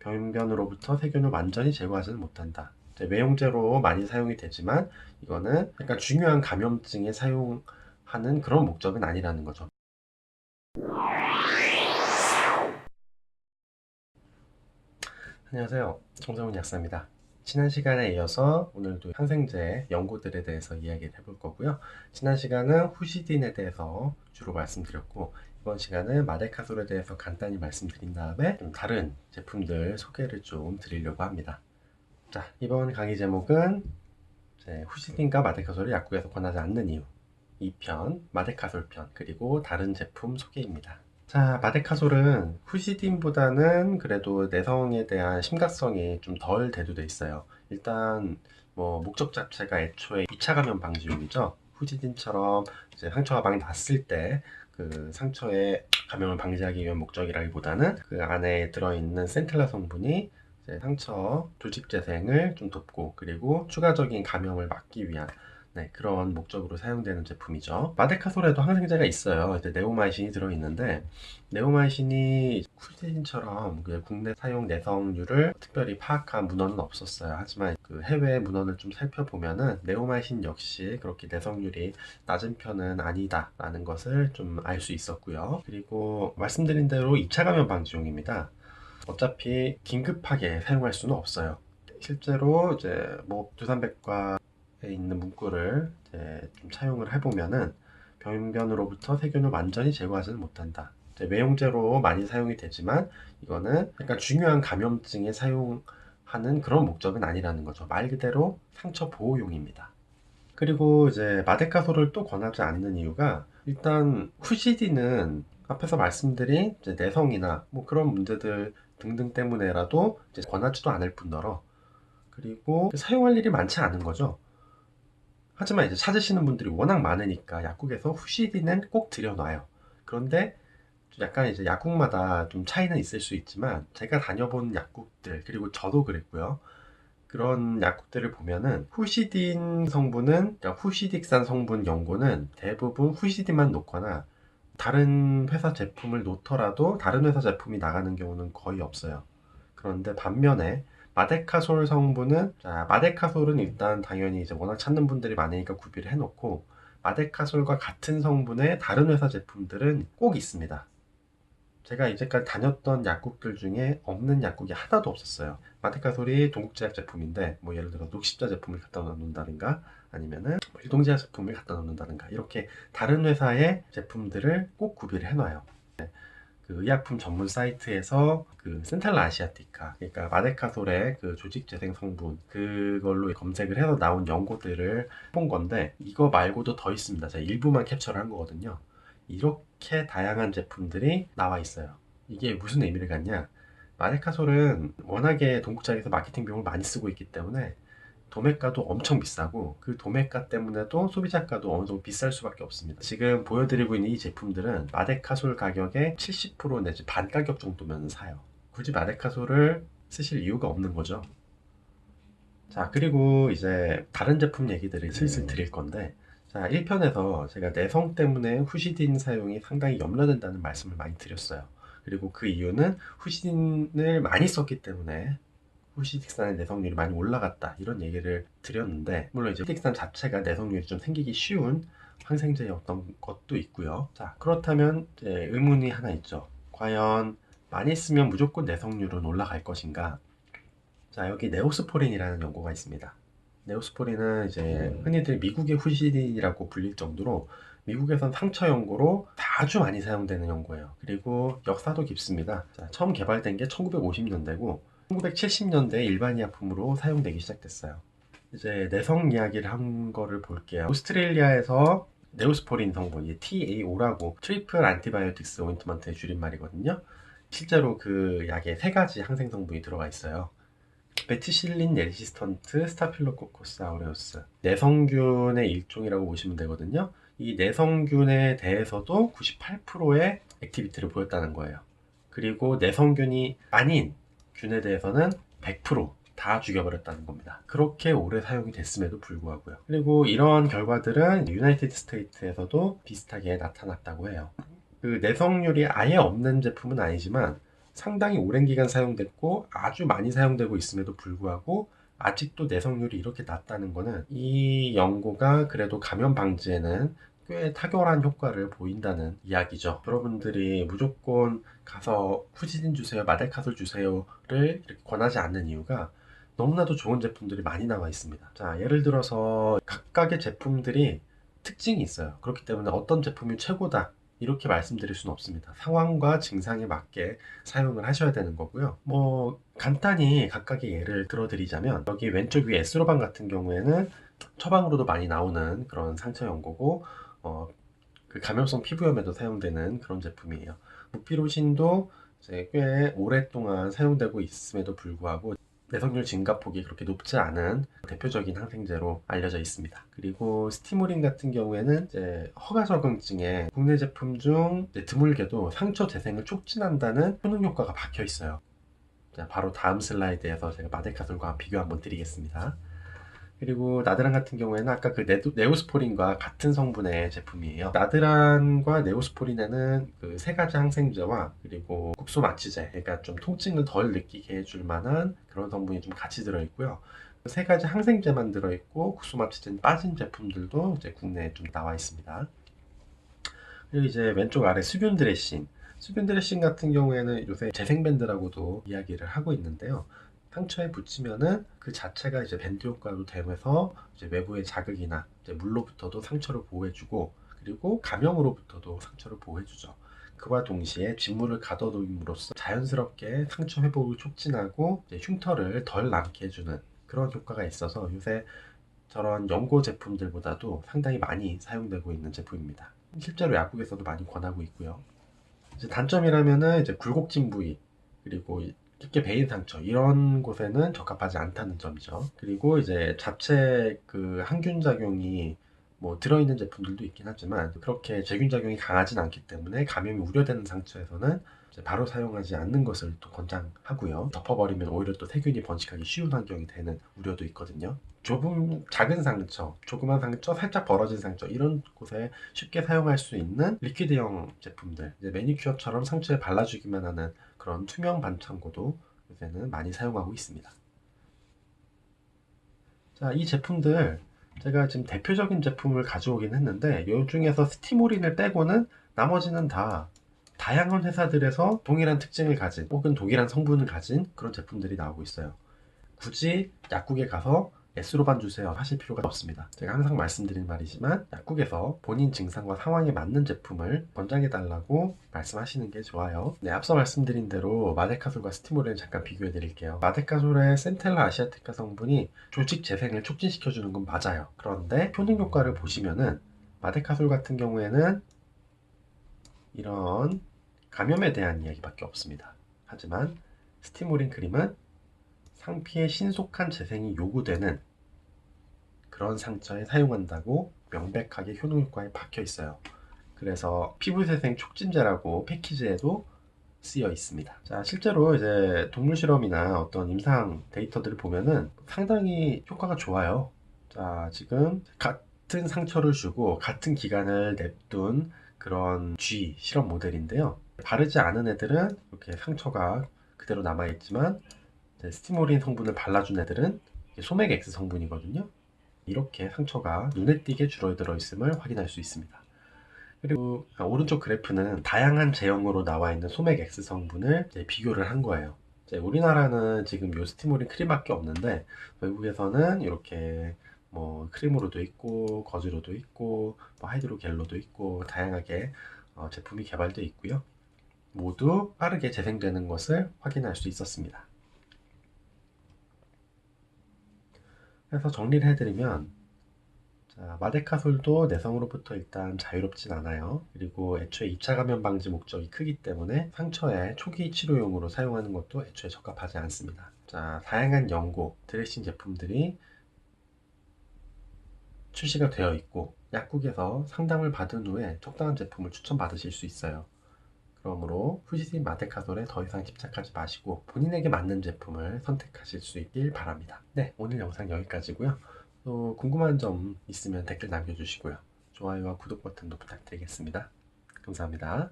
병변으로부터 세균을 완전히 제거하지는 못한다. 외용제로 많이 사용이 되지만 이거는 약간 중요한 감염증에 사용하는 그런 목적은 아니라는 거죠. 안녕하세요. 정성훈 약사입니다. 지난 시간에 이어서 오늘도 항생제 연고들에 대해서 이야기를 해볼 거고요. 지난 시간은 후시딘에 대해서 주로 말씀드렸고 이번 시간은 마데카솔에 대해서 간단히 말씀드린 다음에 좀 다른 제품들 소개를 좀 드리려고 합니다. 자, 이번 강의 제목은 후시딘과 마데카솔을 약국에서 권하지 않는 이유 2편, 마데카솔 편, 그리고 다른 제품 소개입니다. 자, 마데카솔은 후시딘보다는 그래도 내성에 대한 심각성이 좀 덜 대두돼 있어요. 일단 뭐 목적 자체가 애초에 2차 감염 방지용이죠. 후시딘처럼 이제 상처가 막 났을 때 그 상처에 감염을 방지하기 위한 목적이라기보다는 그 안에 들어있는 센텔라 성분이 상처 조직 재생을 좀 돕고 그리고 추가적인 감염을 막기 위한 네, 그런 목적으로 사용되는 제품이죠. 마데카솔에도 항생제가 있어요. 이제 네오마이신이 들어있는데 네오마이신이 쿨티딘처럼 그 국내 사용 내성률을 특별히 파악한 문헌은 없었어요. 하지만 그 해외 문헌을 좀 살펴보면은 네오마이신 역시 그렇게 내성률이 낮은 편은 아니다라는 것을 좀 알 수 있었고요. 그리고 말씀드린 대로 2차 감염 방지용입니다. 어차피 긴급하게 사용할 수는 없어요. 실제로 이제 뭐 두산백과에 있는 문구를 이제 좀 차용을 해보면은 병변으로부터 세균을 완전히 제거하지는 못한다. 이제 외용제로 많이 사용이 되지만 이거는 약간 중요한 감염증에 사용하는 그런 목적은 아니라는 거죠. 말 그대로 상처 보호용입니다. 그리고 이제 마데카솔을 또 권하지 않는 이유가 일단 후시딘은 앞에서 말씀드린 내성이나 뭐 그런 문제들 등등 때문에라도 권하지도 않을 뿐더러 그리고 사용할 일이 많지 않은 거죠. 하지만 이제 찾으시는 분들이 워낙 많으니까 약국에서 후시딘은 꼭 들여놔요. 그런데 약간 이제 약국마다 좀 차이는 있을 수 있지만 제가 다녀본 약국들 그리고 저도 그랬고요. 그런 약국들을 보면은 후시딘 성분은 그러니까 후시딕산 성분 연고는 대부분 후시딘만 놓거나 다른 회사 제품을 놓더라도 다른 회사 제품이 나가는 경우는 거의 없어요. 그런데 반면에 마데카솔 성분은 자, 마데카솔은 일단 당연히 이제 워낙 찾는 분들이 많으니까 구비를 해놓고 마데카솔과 같은 성분의 다른 회사 제품들은 꼭 있습니다. 제가 이제까지 다녔던 약국들 중에 없는 약국이 하나도 없었어요. 마데카솔이 동국제약 제품인데 뭐 예를 들어 녹십자 제품을 갖다 놓는다든가 아니면은 뭐 일동제약 제품을 갖다 놓는다든가 이렇게 다른 회사의 제품들을 꼭 구비를 해놔요. 그 의약품 전문 사이트에서 그 센탈라 아시아티카 그러니까 마데카솔의 그 조직 재생 성분 그걸로 검색을 해서 나온 연고들을 본 건데 이거 말고도 더 있습니다. 제가 일부만 캡처를 한 거거든요. 이렇게 다양한 제품들이 나와 있어요. 이게 무슨 의미를 갖냐? 마데카솔은 워낙에 동국장에서 마케팅 비용을 많이 쓰고 있기 때문에 도매가도 엄청 비싸고 그 도매가 때문에도 소비자가도 어느 정도 비쌀 수밖에 없습니다. 지금 보여드리고 있는 이 제품들은 마데카솔 가격의 70% 내지 반 가격 정도면 사요. 굳이 마데카솔을 쓰실 이유가 없는 거죠. 자, 그리고 이제 다른 제품 얘기들을 슬슬 드릴 건데 자, 1편에서 제가 내성 때문에 후시딘 사용이 상당히 염려된다는 말씀을 많이 드렸어요. 그리고 그 이유는 후시딘을 많이 썼기 때문에 후시딕산의 내성률이 많이 올라갔다 이런 얘기를 드렸는데 물론 이제 후시딕산 자체가 내성률이 좀 생기기 쉬운 항생제였던 것도 있고요. 자 그렇다면 의문이 하나 있죠. 과연 많이 쓰면 무조건 내성률은 올라갈 것인가? 자 여기 네오스포린이라는 연고가 있습니다. 네오스포린은 이제 흔히들 미국의 후시딘이라고 불릴 정도로 미국에선 상처 연고로 아주 많이 사용되는 연고예요. 그리고 역사도 깊습니다. 자, 처음 개발된 게 1950년대고 1970년대에 일반의약품으로 사용되기 시작됐어요. 이제 내성 이야기를 한 거를 볼게요. 오스트레일리아에서 네오스포린 성분이 TAO라고 트리플 안티바이오틱스 오인트먼트의 줄임말이거든요. 실제로 그 약에 세 가지 항생 성분이 들어가 있어요. 베티실린 레지스턴트 스타필로코코스 아우레우스 내성균의 일종이라고 보시면 되거든요. 이 내성균에 대해서도 98%의 액티비티를 보였다는 거예요. 그리고 내성균이 아닌 균에 대해서는 100%다 죽여버렸다는 겁니다. 그렇게 오래 사용이 됐음에도 불구하고요. 그리고 이러한 결과들은 유나이티드 스테이트에서도 비슷하게 나타났다고 해요. 그 내성률이 아예 없는 제품은 아니지만 상당히 오랜 기간 사용됐고 아주 많이 사용되고 있음에도 불구하고 아직도 내성률이 이렇게 낮다는 거는 이 연고가 그래도 감염 방지에는 꽤 탁월한 효과를 보인다는 이야기죠. 여러분들이 무조건 가서 후지딘 주세요, 마데카솔 주세요를 권하지 않는 이유가 너무나도 좋은 제품들이 많이 나와 있습니다. 자, 예를 들어서 각각의 제품들이 특징이 있어요. 그렇기 때문에 어떤 제품이 최고다. 이렇게 말씀드릴 수는 없습니다. 상황과 증상에 맞게 사용을 하셔야 되는 거고요. 뭐 간단히 각각의 예를 들어드리자면 여기 왼쪽 위에 에스로반 같은 경우에는 처방으로도 많이 나오는 그런 상처 연고고 어, 그 감염성 피부염에도 사용되는 그런 제품이에요. 무피로신도 꽤 오랫동안 사용되고 있음에도 불구하고 내성률 증가폭이 그렇게 높지 않은 대표적인 항생제로 알려져 있습니다. 그리고 스티무린 같은 경우에는 이제 허가 적응증에 국내 제품 중 드물게도 상처 재생을 촉진한다는 효능 효과가 박혀 있어요. 자, 바로 다음 슬라이드에서 제가 마데카솔과 비교 한번 드리겠습니다. 그리고 나드란 같은 경우에는 아까 그 네오, 스포린과 같은 성분의 제품이에요. 나드란과 네오스포린에는 그 세 가지 항생제와 그리고 국소 마취제, 그러니까 좀 통증을 덜 느끼게 해줄 만한 그런 성분이 좀 같이 들어있고요. 세 가지 항생제만 들어있고 국소 마취제는 빠진 제품들도 이제 국내에 좀 나와 있습니다. 그리고 이제 왼쪽 아래 수분 드레싱. 수분 드레싱 같은 경우에는 요새 재생밴드라고도 이야기를 하고 있는데요. 상처에 붙이면은 그 자체가 이제 밴드 효과로 되면서 이제 외부의 자극이나 이제 물로부터도 상처를 보호해주고 그리고 감염으로부터도 상처를 보호해주죠. 그와 동시에 진물을 가둬둠으로써 자연스럽게 상처 회복을 촉진하고 흉터를 덜 남게 해주는 그런 효과가 있어서 요새 저런 연고 제품들보다도 상당히 많이 사용되고 있는 제품입니다. 실제로 약국에서도 많이 권하고 있고요. 이제 단점이라면은 이제 굴곡진 부위 그리고 깊게 베인 상처 이런 곳에는 적합하지 않다는 점이죠. 그리고 이제 자체 그 항균 작용이 뭐 들어있는 제품들도 있긴 하지만 그렇게 제균 작용이 강하진 않기 때문에 감염이 우려되는 상처에서는 바로 사용하지 않는 것을 또 권장하고요. 덮어버리면 오히려 또 세균이 번식하기 쉬운 환경이 되는 우려도 있거든요. 좁은 작은 상처, 조그만 상처, 살짝 벌어진 상처 이런 곳에 쉽게 사용할 수 있는 리퀴드형 제품들, 이제 매니큐어처럼 상처에 발라주기만 하는 그런 투명 반창고도 요새는 많이 사용하고 있습니다. 자, 이 제품들 제가 지금 대표적인 제품을 가져오긴 했는데 이 중에서 스티모린을 빼고는 나머지는 다 다양한 회사들에서 동일한 특징을 가진 혹은 동일한 성분을 가진 그런 제품들이 나오고 있어요. 굳이 약국에 가서 S로반 주세요 하실 필요가 없습니다. 제가 항상 말씀드린 말이지만 약국에서 본인 증상과 상황에 맞는 제품을 권장해 달라고 말씀하시는 게 좋아요. 네, 앞서 말씀드린 대로 마데카솔과 스티몰을 잠깐 비교해 드릴게요. 마데카솔의 센텔라 아시아티카 성분이 조직 재생을 촉진시켜 주는 건 맞아요. 그런데 효능 효과를 보시면은 마데카솔 같은 경우에는 이런 감염에 대한 이야기밖에 없습니다. 하지만 스티모린 크림은 상피의 신속한 재생이 요구되는 그런 상처에 사용한다고 명백하게 효능 효과에 박혀 있어요. 그래서 피부세생 촉진제라고 패키지에도 쓰여 있습니다. 자, 실제로 이제 동물 실험이나 어떤 임상 데이터들을 보면은 상당히 효과가 좋아요. 자, 지금 같은 상처를 주고 같은 기간을 냅둔 그런 G 실험 모델인데요. 바르지 않은 애들은 이렇게 상처가 그대로 남아있지만 스티모린 성분을 발라준 애들은 소맥 X 성분이거든요. 이렇게 상처가 눈에 띄게 줄어들어 있음을 확인할 수 있습니다. 그리고 오른쪽 그래프는 다양한 제형으로 나와 있는 소맥 X 성분을 비교를 한 거예요. 우리나라는 지금 요 스티모린 크림밖에 없는데 외국에서는 이렇게 뭐 크림으로도 있고 거즈로도 있고 뭐 하이드로겔로도 있고 다양하게 어, 제품이 개발되어 있고요. 모두 빠르게 재생되는 것을 확인할 수 있었습니다. 그래서 정리를 해드리면 자, 마데카솔도 내성으로부터 일단 자유롭진 않아요. 그리고 애초에 2차 감염 방지 목적이 크기 때문에 상처에 초기 치료용으로 사용하는 것도 애초에 적합하지 않습니다. 자, 다양한 연고, 드레싱 제품들이 출시가 되어 있고 약국에서 상담을 받은 후에 적당한 제품을 추천받으실 수 있어요. 그러므로 후지딘 마데카솔에 더 이상 집착하지 마시고 본인에게 맞는 제품을 선택하실 수 있길 바랍니다. 네, 오늘 영상 여기까지고요. 또 궁금한 점 있으면 댓글 남겨주시고요. 좋아요와 구독 버튼도 부탁드리겠습니다. 감사합니다.